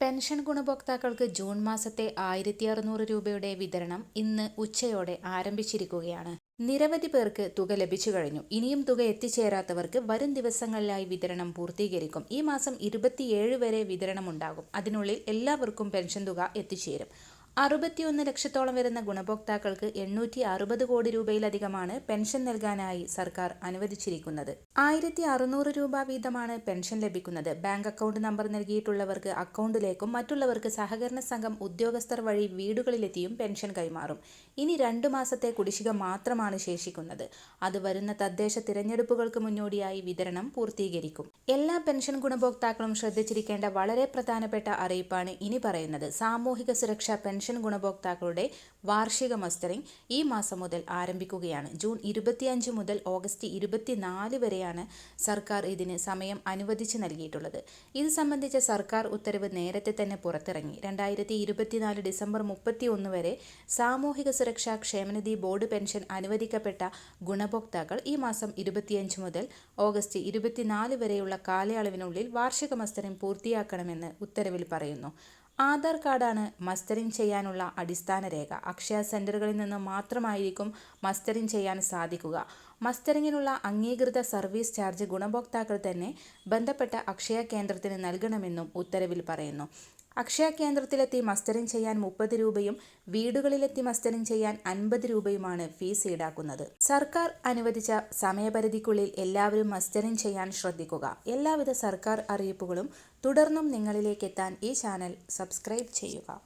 Pension ഗുണഭോക്താക്കൾക്ക് June മാസത്തെ ആയിരത്തി അറുന്നൂറ് രൂപയുടെ വിതരണം ഇന്ന് ഉച്ചയോടെ ആരംഭിച്ചിരിക്കുകയാണ്. നിരവധി പേർക്ക് തുക ലഭിച്ചു കഴിഞ്ഞു. ഇനിയും തുക എത്തിച്ചേരാത്തവർക്ക് വരും ദിവസങ്ങളിലായി വിതരണം പൂർത്തീകരിക്കും. ഈ മാസം ഇരുപത്തിയേഴ് വരെ വിതരണമുണ്ടാകും. അതിനുള്ളിൽ എല്ലാവർക്കും പെൻഷൻ തുക എത്തിച്ചേരും. അറുപത്തിയൊന്ന് ലക്ഷത്തോളം വരുന്ന ഗുണഭോക്താക്കൾക്ക് എണ്ണൂറ്റി അറുപത് കോടി രൂപയിലധികമാണ് പെൻഷൻ നൽകാനായി സർക്കാർ അനുവദിച്ചിരിക്കുന്നത്. ആയിരത്തി അറുന്നൂറ് രൂപ വീതമാണ് പെൻഷൻ ലഭിക്കുന്നത്. ബാങ്ക് അക്കൗണ്ട് നമ്പർ നൽകിയിട്ടുള്ളവർക്ക് അക്കൗണ്ടിലേക്കും മറ്റുള്ളവർക്ക് സഹകരണ സംഘം ഉദ്യോഗസ്ഥർ വഴി വീടുകളിലെത്തിയും പെൻഷൻ കൈമാറും. ഇനി രണ്ടു മാസത്തെ കുടിശ്ശിക മാത്രമാണ് ശേഷിക്കുന്നത്. അത് വരുന്ന തദ്ദേശ തിരഞ്ഞെടുപ്പുകൾക്ക് മുന്നോടിയായി വിതരണം പൂർത്തീകരിക്കും. എല്ലാ പെൻഷൻ ഗുണഭോക്താക്കളും ശ്രദ്ധിച്ചിരിക്കേണ്ട വളരെ പ്രധാനപ്പെട്ട അറിയിപ്പാണ് ഇനി പറയുന്നത്. സാമൂഹിക സുരക്ഷാ പെൻഷൻ പെൻഷൻ ഗുണഭോക്താക്കളുടെ വാർഷിക മസ്റ്ററിംഗ് ഈ മാസം മുതൽ ആരംഭിക്കുകയാണ്. ജൂൺ ഇരുപത്തിയഞ്ച് മുതൽ ഓഗസ്റ്റ് ഇരുപത്തിനാല് വരെയാണ് സർക്കാർ ഇതിന് സമയം അനുവദിച്ച് നൽകിയിട്ടുള്ളത്. ഇത് സംബന്ധിച്ച സർക്കാർ ഉത്തരവ് നേരത്തെ തന്നെ പുറത്തിറങ്ങി. രണ്ടായിരത്തി ഇരുപത്തിനാല് ഡിസംബർ മുപ്പത്തി ഒന്ന് വരെ സാമൂഹിക സുരക്ഷാ ക്ഷേമനിധി ബോർഡ് പെൻഷൻ അനുവദിക്കപ്പെട്ട ഗുണഭോക്താക്കൾ ഈ മാസം ഇരുപത്തിയഞ്ച് മുതൽ ഓഗസ്റ്റ് ഇരുപത്തിനാല് വരെയുള്ള കാലയളവിനുള്ളിൽ വാർഷിക മസ്റ്ററിംഗ് പൂർത്തിയാക്കണമെന്ന് ഉത്തരവിൽ പറയുന്നു. ആധാർ കാർഡാണ് മസ്റ്ററിംഗ് ചെയ്യാനുള്ള അടിസ്ഥാന രേഖ. അക്ഷയ സെന്ററുകളിൽ നിന്ന് മാത്രമായിരിക്കും മസ്റ്ററിംഗ് ചെയ്യാൻ സാധിക്കുക. മസ്റ്ററിങ്ങിനുള്ള അംഗീകൃത സർവീസ് ചാർജ് ഗുണഭോക്താക്കൾ തന്നെ ബന്ധപ്പെട്ട അക്ഷയ കേന്ദ്രത്തിന് നൽകണമെന്നും ഉത്തരവിൽ പറയുന്നു. അക്ഷയ കേന്ദ്രത്തിലെത്തി മസ്റ്ററിംഗ് ചെയ്യാൻ മുപ്പത് രൂപയും വീടുകളിലെത്തി മസ്റ്ററിംഗ് ചെയ്യാൻ അൻപത് രൂപയുമാണ് ഫീസ് ഈടാക്കുന്നത്. സർക്കാർ അനുവദിച്ച സമയപരിധിക്കുള്ളിൽ എല്ലാവരും മസ്റ്ററിംഗ് ചെയ്യാൻ ശ്രദ്ധിക്കുക. എല്ലാവിധ സർക്കാർ അറിയിപ്പുകളും തുടർന്നും നിങ്ങളിലേക്ക് എത്താൻ ഈ ചാനൽ സബ്സ്ക്രൈബ് ചെയ്യുക.